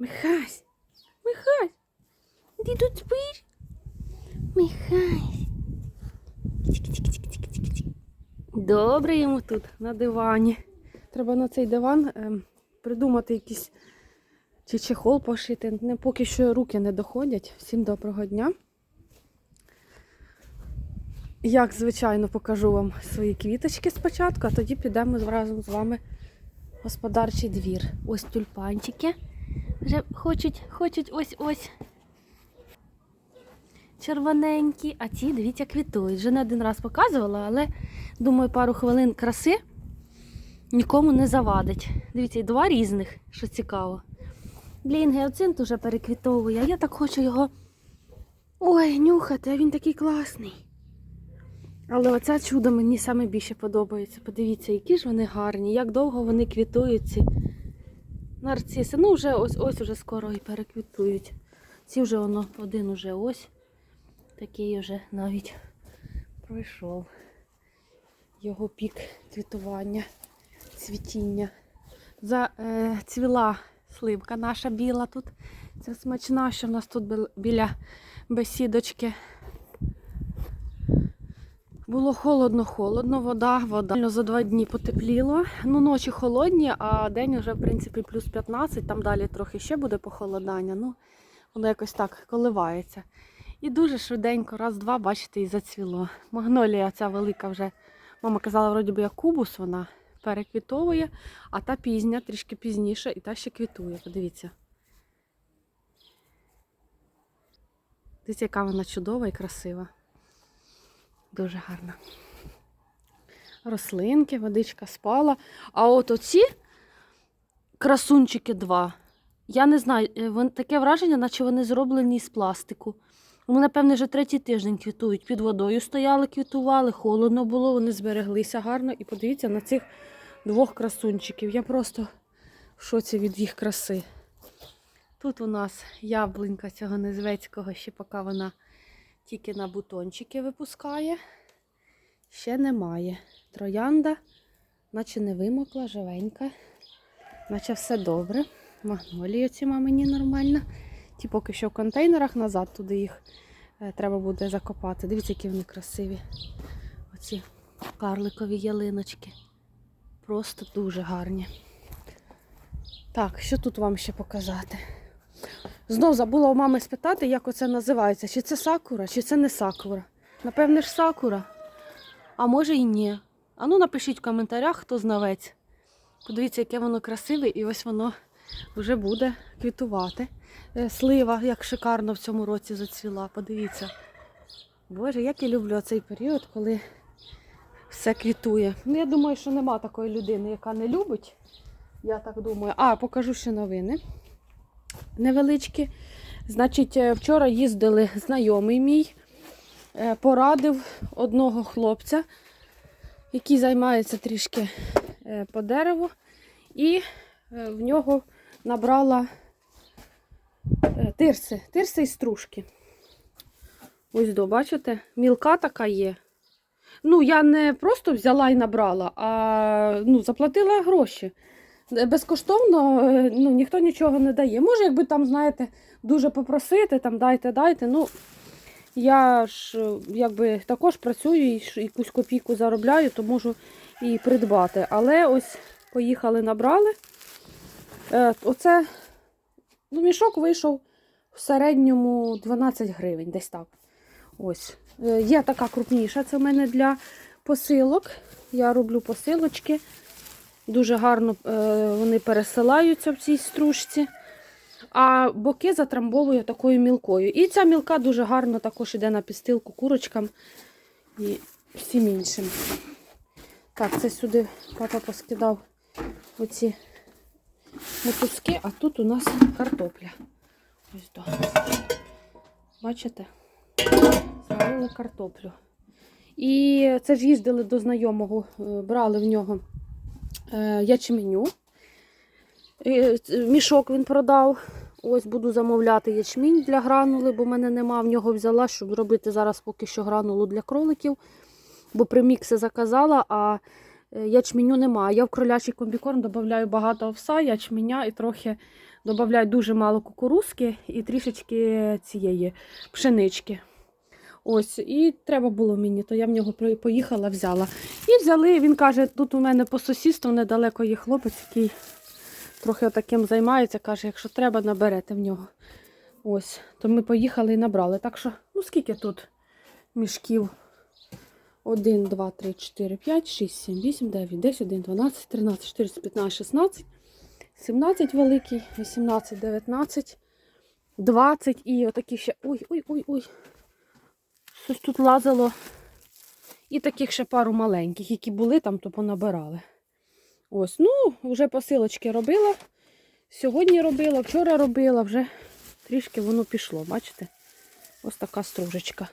Михась, Михась, ти тут спиш? Михась. Добре йому тут на дивані. Треба на цей диван ем, придумати якийсь чи чехол пошити. Не, поки що руки не доходять. Всім доброго дня. Як звичайно, покажу вам свої квіточки спочатку, а тоді підемо разом з вами в господарчий двір. Ось тюльпанчики. Вже хочуть, хочуть ось-ось. Червоненькі, а ці, дивіться, квітують. Вже не один раз показувала, але думаю, пару хвилин краси нікому не завадить. Дивіться, і два різних, що цікаво. Блін, геоцинт уже переквітовує, я так хочу його ой, нюхати, а він такий класний. Але оце чудо мені саме більше подобається. Подивіться, які ж вони гарні, як довго вони квітують нарциси. Ну, вже ось ось уже скоро і переквітують. Ці вже воно один уже ось. Такий вже навіть пройшов його пік квітування, цвітіння. Зацвіла сливка наша біла тут. Це смачна, що в нас тут біля бесідочки. Було холодно-холодно, вода, вода. За два дні потепліло. Ну, ночі холодні, а день вже, в принципі, плюс 15, там далі трохи ще буде похолодання. Ну, воно якось так коливається. І дуже швиденько, раз-два, бачите, і зацвіло. Магнолія ця велика вже, мама казала, вроді би як кубус, вона переквітовує, а та пізня, трішки пізніше, і та ще квітує. Подивіться. Дивіться, яка вона чудова і красива. Дуже гарна. Рослинки, водичка спала. А от оці красунчики два. Я не знаю, е, таке враження, наче вони зроблені з пластику. Вони, напевне, вже третій тиждень квітують. Під водою стояли, квітували, холодно було, вони збереглися гарно. І подивіться на цих двох красунчиків. Я просто в шоці від їх краси. Тут у нас яблунька цього незвецького, ще поки вона тільки на бутончики випускає. Ще немає. Троянда, наче не вимокла, живенька, наче все добре. Магнолії ці мамині нормально. Ті поки що в контейнерах назад туди їх е, треба буде закопати. Дивіться, які вони красиві. Оці карликові ялиночки. Просто дуже гарні. Так, що тут вам ще показати? Знов забула у мами спитати, як оце називається. Чи це сакура, чи це не сакура. Напевне ж сакура. А може і ні. А ну напишіть в коментарях, хто знавець. Подивіться, яке воно красиве, і ось воно вже буде квітувати. Е, Слива, як шикарно в цьому році зацвіла. Подивіться. Боже, як я люблю цей період, коли все квітує. Ну, я думаю, що нема такої людини, яка не любить. Я так думаю. А, покажу ще новини невеличкі. Значить, е, вчора їздили знайомий мій, е, порадив одного хлопця, який займається трішки е, по дереву, і в нього набрала тирси, тирси і стружки. Ось до, бачите, мілка така є. Ну, я не просто взяла і набрала, а ну, заплатила гроші. Безкоштовно е, ну, ніхто нічого не дає. Може, якби там, знаєте, дуже попросити, там дайте, дайте. Ну, я ж е, якби також працюю і якусь копійку заробляю, то можу і придбати. Але ось поїхали, набрали. Е, Оце ну, мішок вийшов в середньому 12 гривень, десь так. Ось. Є така крупніша, це в мене для посилок. Я роблю посилочки. Дуже гарно е, вони пересилаються в цій стружці. А боки затрамбовую такою мілкою. І ця мілка дуже гарно також йде на підстилку курочкам і всім іншим. Так, це сюди папа поскидав оці мотузки, а тут у нас картопля. Ось до. Бачите? Зварили картоплю. І це ж їздили до знайомого, е, брали в нього ячменю. Е, Мішок він продав. Ось буду замовляти ячмінь для гранули, бо в мене нема. В нього взяла, щоб зробити зараз поки що гранулу для кроликів. Бо примікси заказала, а Е, Ячменю немає. Я в кролячий комбікорм додаю багато овса, ячменя і трохи додаю дуже мало кукурузки і трішечки цієї пшенички. Ось, і треба було мені, то я в нього поїхала, взяла. І взяли, він каже, тут у мене по сусідству недалеко є хлопець, який трохи таким займається. Каже, якщо треба, наберете в нього. Ось, то ми поїхали і набрали. Так що, ну скільки тут мішків? 1, 2, 3, 4, 5, 6, 7, 8, 9, 10, 11, 12, 13, 14, 15, 16, 17 великий, 18, 19, 20 і отакі ще. Ой, ой, ой, ой. Щось тут лазило. І таких ще пару маленьких, які були там, то понабирали. Ось, ну, вже посилочки робила. Сьогодні робила, вчора робила, вже трішки воно пішло, бачите? Ось така стружечка.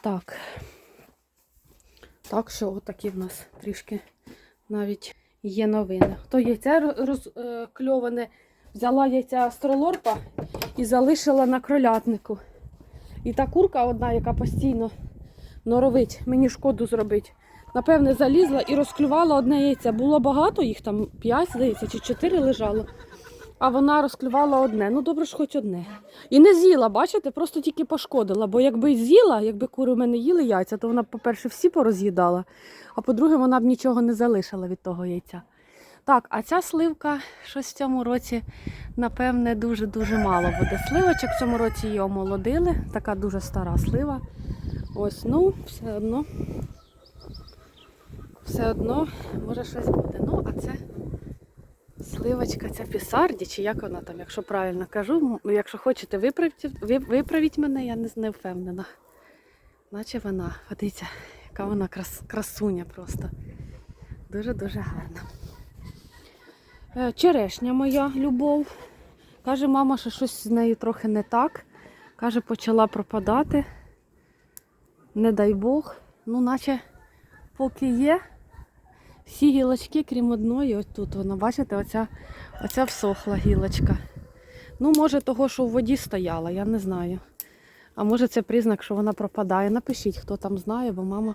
Так. Так що отакі в нас трішки навіть є новини. Хто яйце розкльоване, взяла яйця астролорпа і залишила на кролятнику. І та курка одна, яка постійно норовить мені шкоду зробить. Напевне, залізла і розклювала одне яйце. Було багато, їх там 5, здається, чи 4 лежало. А вона розклювала одне. Ну, добре ж хоч одне. І не з'їла, бачите, просто тільки пошкодила. Бо якби з'їла, якби кури в мене їли яйця, то вона, по-перше, всі пороз'їдала, а по-друге, вона б нічого не залишила від того яйця. Так, а ця сливка щось в цьому році, напевне, дуже-дуже мало буде. Сливочок в цьому році її омолодили. Така дуже стара слива. Ось, ну, все одно. Все одно, може щось буде. Ну, а це сливочка, ця пісарді, чи як вона там, якщо правильно кажу. Якщо хочете, виправіть, виправіть мене, я не, не впевнена. Наче вона, подивіться, яка вона крас, красуня просто. Дуже-дуже гарна. Е, Черешня моя любов. Каже, мама, що щось з нею трохи не так. Каже, почала пропадати. Не дай Бог. Ну, наче поки є. Всі гілочки, крім одної, ось тут вона, бачите, оця, оця всохла гілочка. Ну, може, того, що в воді стояла, я не знаю. А може це признак, що вона пропадає. Напишіть, хто там знає, бо мама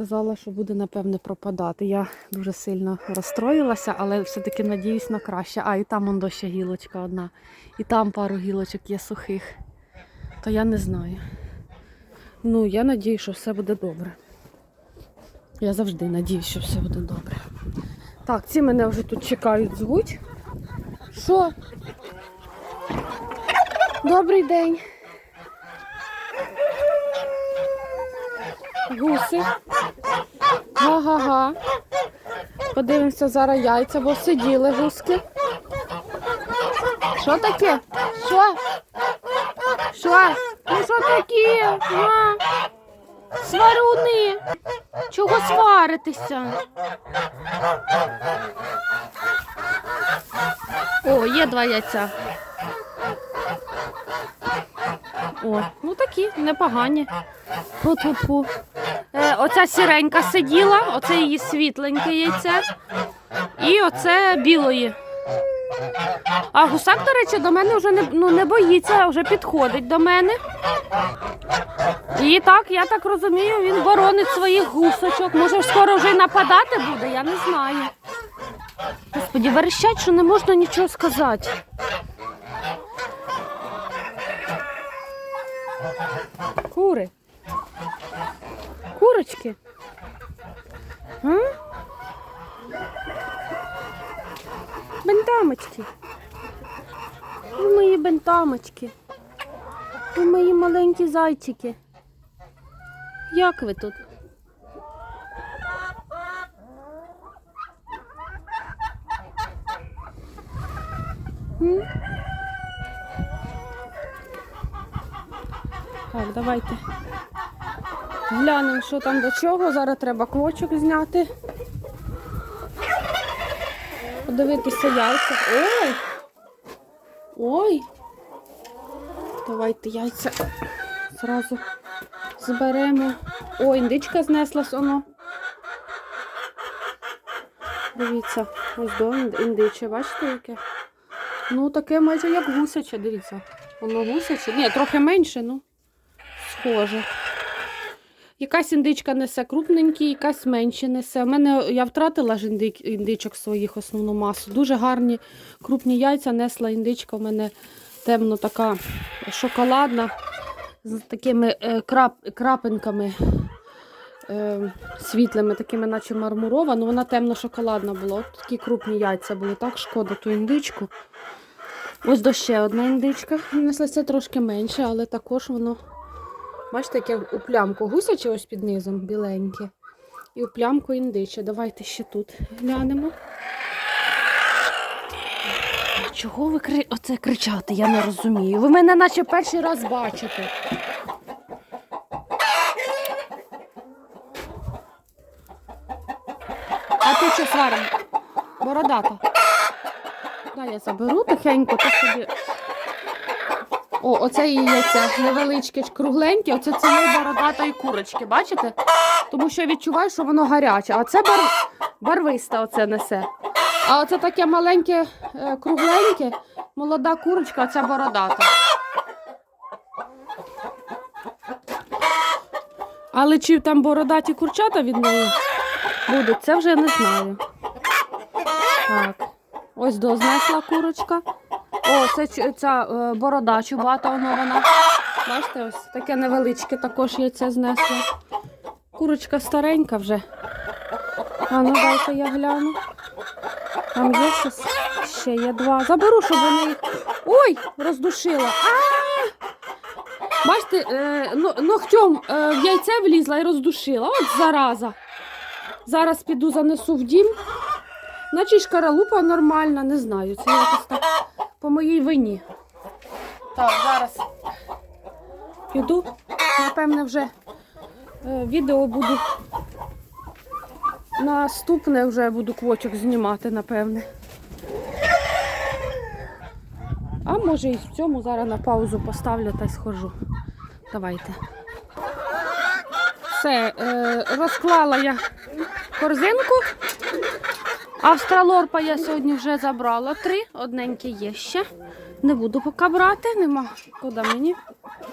сказала, що буде, напевне, пропадати. Я дуже сильно розстроїлася, але все-таки надіюсь на краще. А, і там он доща гілочка одна. І там пару гілочок є сухих. То я не знаю. Ну, я надію, що все буде добре. Я завжди надіюсь, що все буде добре. Так, ці мене вже тут чекають, звуть. Що? Добрий день. Гуси. Га-га-га. Подивимося зараз яйця, бо сиділи гуски. Що таке? Що? Що? Ну що таке? А? Сваруни. Чого сваритися? О, є два яйця. О, ну такі, непогані. Фу-фу-фу. Е, оця сіренька сиділа, оце її світленьке яйце. І оце білої. А гусак, до речі, до мене вже не, ну, не боїться, а вже підходить до мене. І так, я так розумію, він боронить своїх гусочок. Може, скоро вже й нападати буде, я не знаю. Господі, верещать, що не можна нічого сказати. Кури. Курочки. А? Бентамочки. Ви мої бентамочки. Ви мої маленькі зайчики. Як ви тут? Так, давайте. Глянемо, що там до чого. Зараз треба клочок зняти. Подивитися яйця. Ой! Ой! Давайте яйця зразу зберемо. О, індичка знеслась воно. Дивіться, ось до індиче, бачите яке? Ну, таке майже як гусяче, дивіться. Воно гусяче. Ні, трохи менше, ну, схоже. Якась індичка несе крупненькі, якась менше несе. У мене я втратила ж індичок своїх основну масу. Дуже гарні крупні яйця несла індичка. У мене темно така шоколадна, з такими е, крап, крапинками е, світлими, такими, наче мармурова. Ну вона темно-шоколадна була. От такі крупні яйця були. Так шкода ту індичку. Ось до ще одна індичка. Неслася трошки менше, але також воно. Бачите, яке у плямку гусяче ось під низом біленьке. І у плямку індиче. Давайте ще тут глянемо. Чого ви кри... оце кричати? Я не розумію. Ви мене наче перший раз бачите. А ти що сварим? Бородата. Дай я заберу тихенько, то собі. О, оце яйця невеличке, кругленьке, оце цієї бородатої курочки, бачите? Тому що я відчуваю, що воно гаряче. А це бар... барвиста оце несе. А оце таке маленьке, е, кругленьке, молода курочка, оця бородата. Але чи там бородаті курчата від неї будуть, це вже не знаю. Так. Ось дознесла курочка. О, це ця е, борода чубата онована. Бачите, ось таке невеличке також яйце знесло. Курочка старенька вже. А ну дайте я гляну. Там є щось? Ще є два. Заберу, щоб вони їх. Ой! Роздушила. А! Бачите, е, но- ногтем е, в яйце влізла і роздушила. От зараза. Зараз піду занесу в дім. Наче й шкаралупа нормальна, не знаю. Це якось так по моїй вині. Так, зараз піду. Напевне, вже е, відео буду. Наступне вже буду квочок знімати, напевне. А може і в цьому зараз на паузу поставлю та й схожу. Давайте. Все, е, розклала я корзинку. Австралорпа я сьогодні вже забрала три. Одненьке є ще. Не буду поки брати, нема куди мені.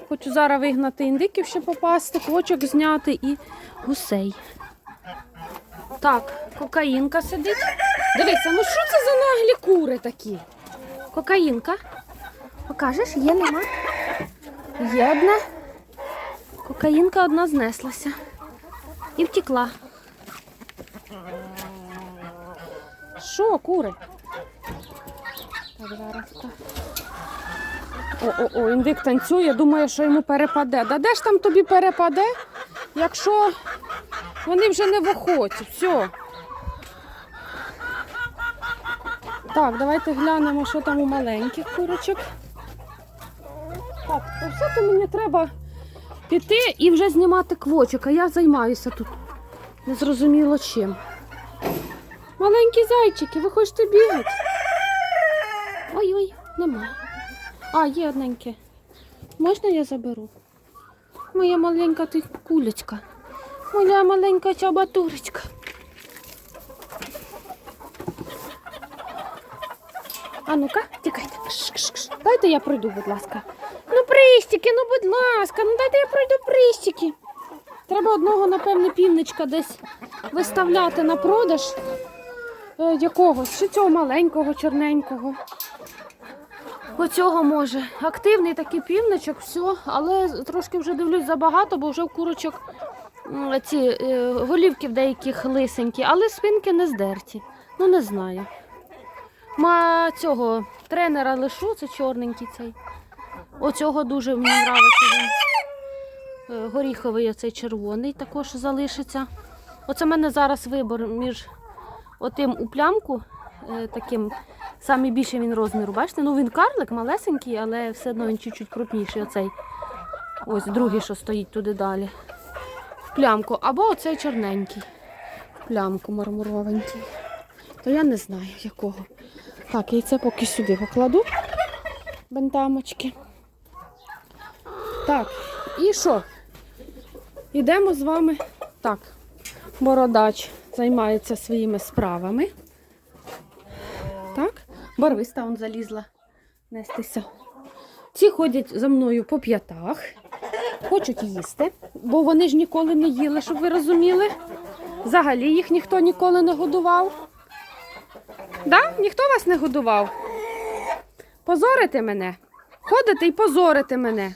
Хочу зараз вигнати індиків, ще попасти, квочок зняти і гусей. Так, кокаїнка сидить. Дивися, ну що це за наглі кури такі? Кокаїнка. Покажеш, є, нема? Є одна. Кокаїнка одна знеслася. І втекла. Що, кури? Так, зараз так. О-о-о, індик танцює, думає, що йому перепаде. Да де ж там тобі перепаде, якщо вони вже не в охоті. Все. Так, давайте глянемо, що там у маленьких курочок. Так, то все то мені треба піти і вже знімати квочок, а я займаюся тут. Незрозуміло чим. Маленькі зайчики, ви хочете бігати? Ой-ой, нема. А, є одненьке. Можна я заберу? Моя маленька ти кулечка. Моя маленька чабатурочка. А ну-ка, тікайте. Дайте я пройду, будь ласка. Ну, пристіки, ну будь ласка, ну дайте я пройду пристіки. Треба одного, напевне, півничка десь виставляти на продаж якогось, чи цього маленького, чорненького. Оцього може. Активний такий півничок, все, але трошки вже дивлюсь забагато, бо вже в курочок ці е, голівки в деяких лисенькі, але спинки не здерті. Ну не знаю. Ма цього тренера лишу, це чорненький цей. Оцього дуже мені подобається. Е, Горіховий оцей червоний також залишиться. Оце в мене зараз вибор між отим у плямку, е, таким самий більший він розміру. Бачите? Ну він карлик малесенький, але все одно він чуть-чуть крупніший. Оцей. Ось другий, що стоїть туди далі. В плямку. Або оцей чорненький. В плямку мармуровенький. То я не знаю якого. Так, яйце поки сюди покладу. Бентамочки. Так, і що? Йдемо з вами. Так, бородач займається своїми справами. Так, барвиста он залізла нестися. Ці ходять за мною по п'ятах. хочуть їсти, бо вони ж ніколи не їли, щоб ви розуміли. Взагалі їх ніхто ніколи не годував. Да? Ніхто вас не годував? Позорите мене. Ходите і позорите мене.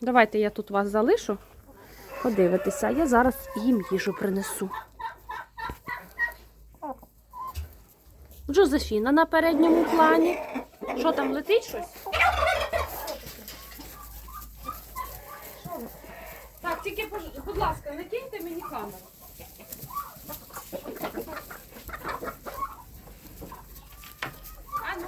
Давайте я тут вас залишу. Подивитися, я зараз їм їжу принесу. Джозефіна на передньому плані. Що там летить щось? Так, тільки, будь ласка, не киньте мені камеру. А, ну,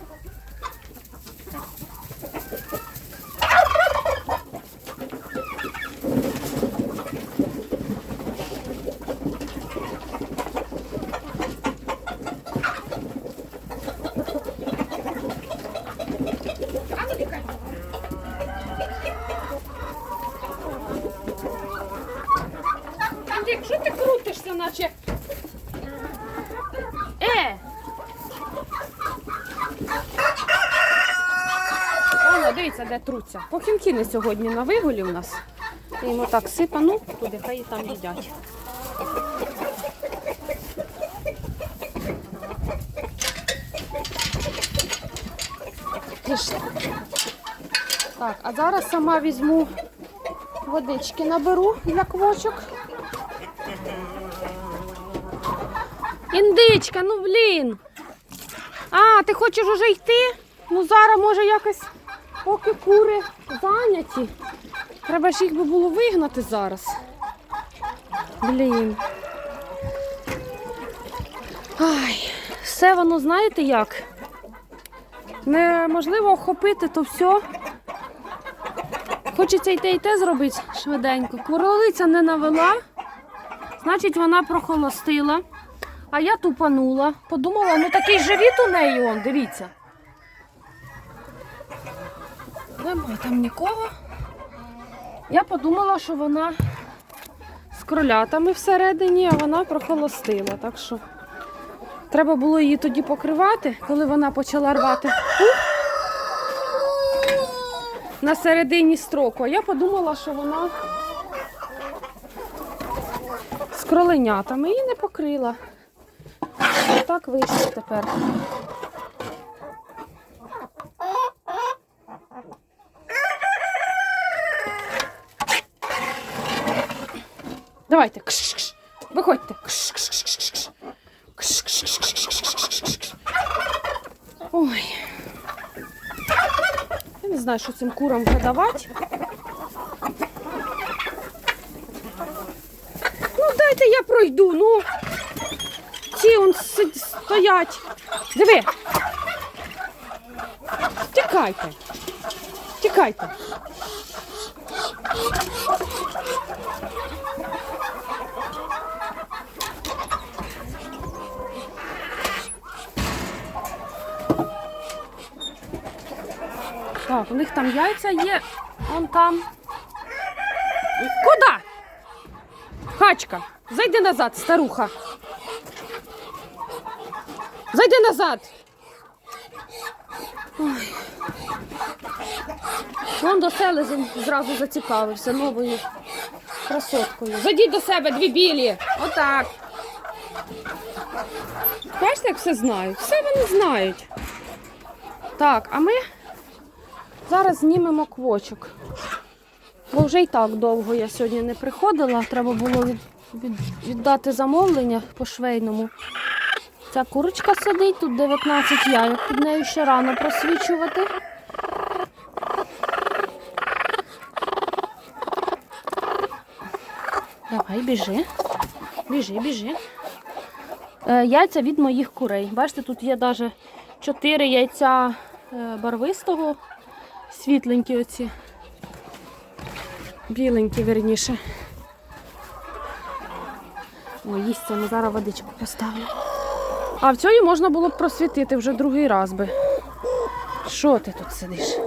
а ну тікай. Андрій, що ти крутишся, наче? Е! Воно, дивіться, де труться. Похімкіни сьогодні на вигулі у нас. Я їм отак сипану, туди хай і там їдять. Так, а зараз сама візьму водички наберу для квочок. Індичка, ну блін. А, ти хочеш уже йти? Ну зараз може якось, поки кури зайняті. Треба ж їх би було вигнати зараз. Блін. Ай, все воно знаєте як? Неможливо охопити то все. Хочеться й те, й те зробити швиденько. Кворолиця не навела, значить вона прохолостила. А я тупанула. Подумала, ну такий живіт у неї, он, дивіться. Немає там нікого. Я подумала, що вона з кролятами всередині, а вона прохолостила. Так що треба було її тоді покривати, коли вона почала рвати. На середині строку. А я подумала, що вона з кроленятами і не покрила. Так вийшло тепер. Давайте. Кш-кш-кш. Виходьте. Кш-кш-кш-кш-кш. Кш-кш-кш-кш-кш-кш. Ой. Я не знаю, що цим курам вже давати. Ну, дайте я пройду, ну. Ці он стоять. Диви. Тікайте. Тікайте. Так, у них там яйця є. Вон там. Куди? Хачка, зайди назад, старуха. Зайди назад. Вон до селезень зразу зацікавився новою красоткою. Зайдіть до себе, дві білі. Отак. Бачите, як все знають? Все вони знають. Так, а ми зараз знімемо квочок. Бо вже і так довго я сьогодні не приходила. Треба було від, від- віддати замовлення по швейному. Ця курочка сидить, тут 19 яєк, під нею ще рано просвічувати. Давай, біжи. Біжи, біжи. Е, яйця від моїх курей. Бачите, тут є навіть 4 яйця е, барвистого, світленькі оці. Біленькі, верніше. О, їсться, ми зараз водичку поставлю. А в цьому можна було б просвітити вже другий раз би. Що ти тут сидиш?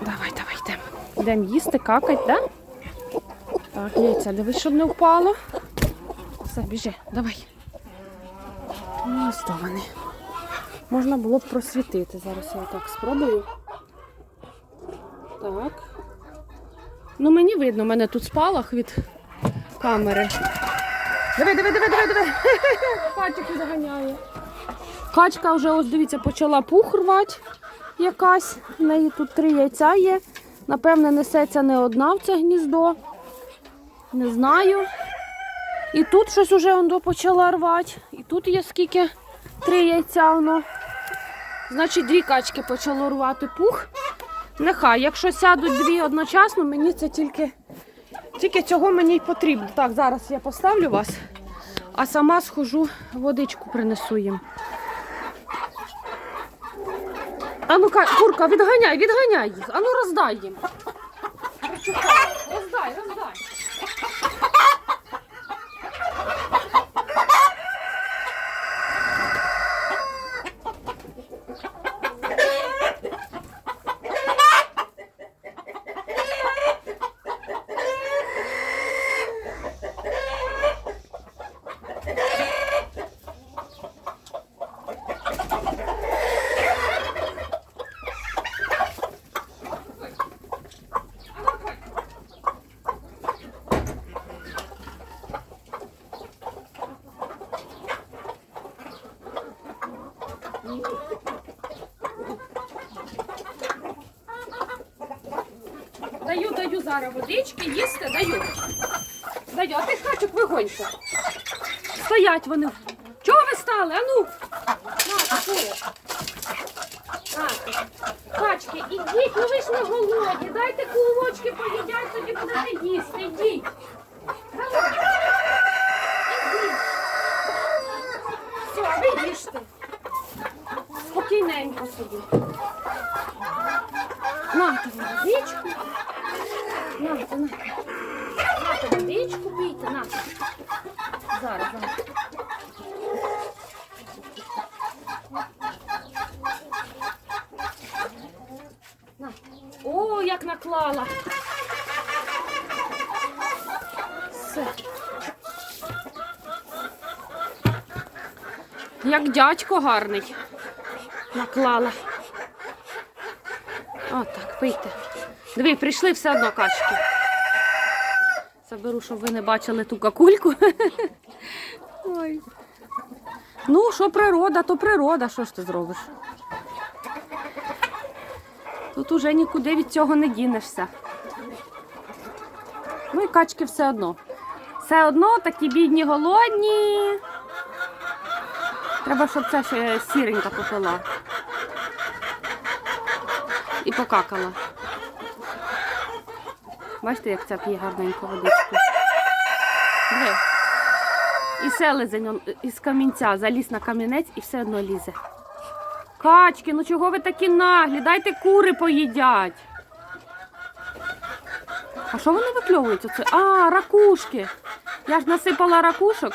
Давай, давай, йдемо. Йдемо їсти, какать, да? Так, яйця, дивись, щоб не впало. Все, біжи, давай. Ну, ось вони. Можна було б просвітити. Зараз я так спробую. Так. Ну, мені видно, у мене тут спалах від камери. Диви, диви, диви, диви, диви. Качку заганяє. Качка вже, ось дивіться, почала пух рвати якась. В неї тут три яйця є. Напевне, несеться не одна в це гніздо. Не знаю. І тут щось уже воно почала рвати. І тут є скільки три яйця воно. Значить, дві качки почало рвати пух. Нехай, якщо сядуть дві одночасно, мені це тільки, тільки цього мені й потрібно. Так, зараз я поставлю вас, а сама схожу, водичку принесу їм. А ну-ка, курка, відганяй, відганяй їх. А ну роздай їм. Роздай, роздай. Даю, даю зараз водички, їсти, даю. Даю, а ти качок вигоньте. Стоять вони. Чого ви стали? Ану. На, кури. На. Качки, ідіть, ну ви ж не голодні. Дайте кулочки поїдять, тоді будете їсти. Ідіть. Давай. Ідіть. Все, ви їжте. Спокійненько собі. Нате водичку. Нате, нате. Нате водичку пійте, нате. Зараз, зараз. На. О, як наклала. Все. Як дядько гарний. Наклала. Отак, пийте. Диви, прийшли все одно качки. Заберу, щоб ви не бачили ту какульку. Ой. Ну, що природа, то природа, що ж ти зробиш? Тут уже нікуди від цього не дінешся. Ну і качки все одно. Все одно такі бідні голодні. Треба, щоб це ще сіренька попила. І покакала. Бачите, як ця п'є гарненько водичку. Диви. І селезень із камінця заліз на камінець і все одно лізе. Качки, ну чого ви такі наглі? Дайте кури поїдять. А що вони викльовують оце? А, ракушки. Я ж насипала ракушок.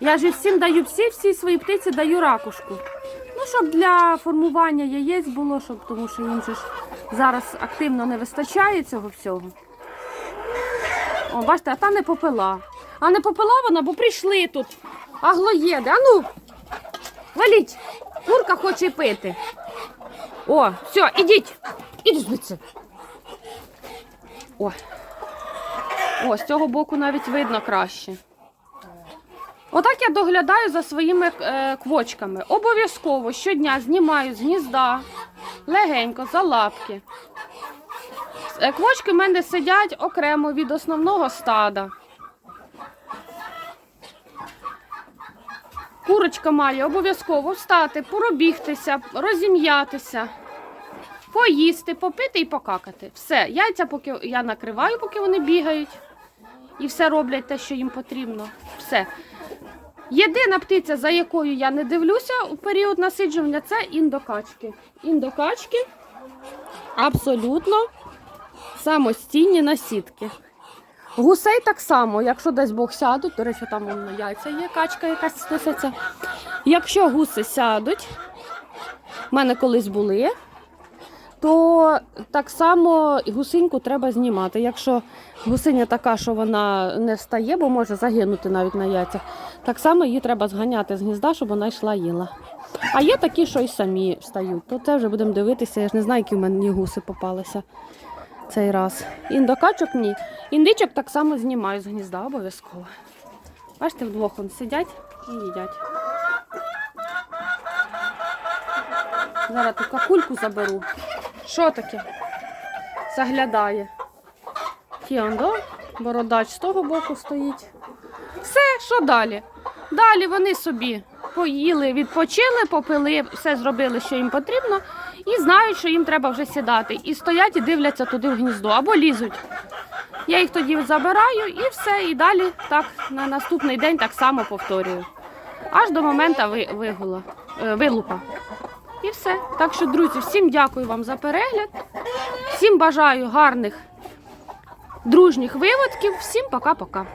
Я ж всім даю, всі всі свої птиці даю ракушку. Ну, щоб для формування яєць було, щоб, тому що їм же ж зараз активно не вистачає цього всього. О, бачите, а та не попила. А не попила вона, бо прийшли тут. Аглоєди. А ну, валіть. Курка хоче пити. О, все, ідіть. Ідіть звідси. О. О, з цього боку навіть видно краще. Отак я доглядаю за своїми е, квочками. Обов'язково щодня знімаю з гнізда легенько за лапки. Е, Квочки в мене сидять окремо від основного стада. Курочка має обов'язково встати, поробігтися, розім'ятися, поїсти, попити і покакати. Все, яйця поки я накриваю, поки вони бігають. І все роблять те, що їм потрібно. Все. Єдина птиця, за якою я не дивлюся у період насиджування, це індокачки. Індокачки абсолютно самостійні насідки. Гусей так само, якщо десь Бог сядуть, до речі, там воно яйця є, качка якась несеться. Якщо гуси сядуть, в мене колись були, то так само гусиньку треба знімати. Якщо гусиня така, що вона не встає, бо може загинути навіть на яйцях, так само її треба зганяти з гнізда, щоб вона йшла їла. А є такі, що й самі встають. То це вже будемо дивитися. Я ж не знаю, які в мене гуси попалися цей раз. Індокачок ні. Індичок так само знімаю з гнізда обов'язково. Бачите, вдвох вони сидять і їдять. Зараз ту какульку заберу. Що таке? Заглядає. Кіондо, бородач з того боку стоїть. Все, що далі? Далі вони собі поїли, відпочили, попили, все зробили, що їм потрібно, і знають, що їм треба вже сідати. І стоять і дивляться туди в гніздо або лізуть. Я їх тоді забираю і все. І далі так на наступний день так само повторюю. Аж до моменту вигула, е, вилупа. І все. Так що, друзі, всім дякую вам за перегляд. Всім бажаю гарних, дружніх виводків. Всім пока-пока.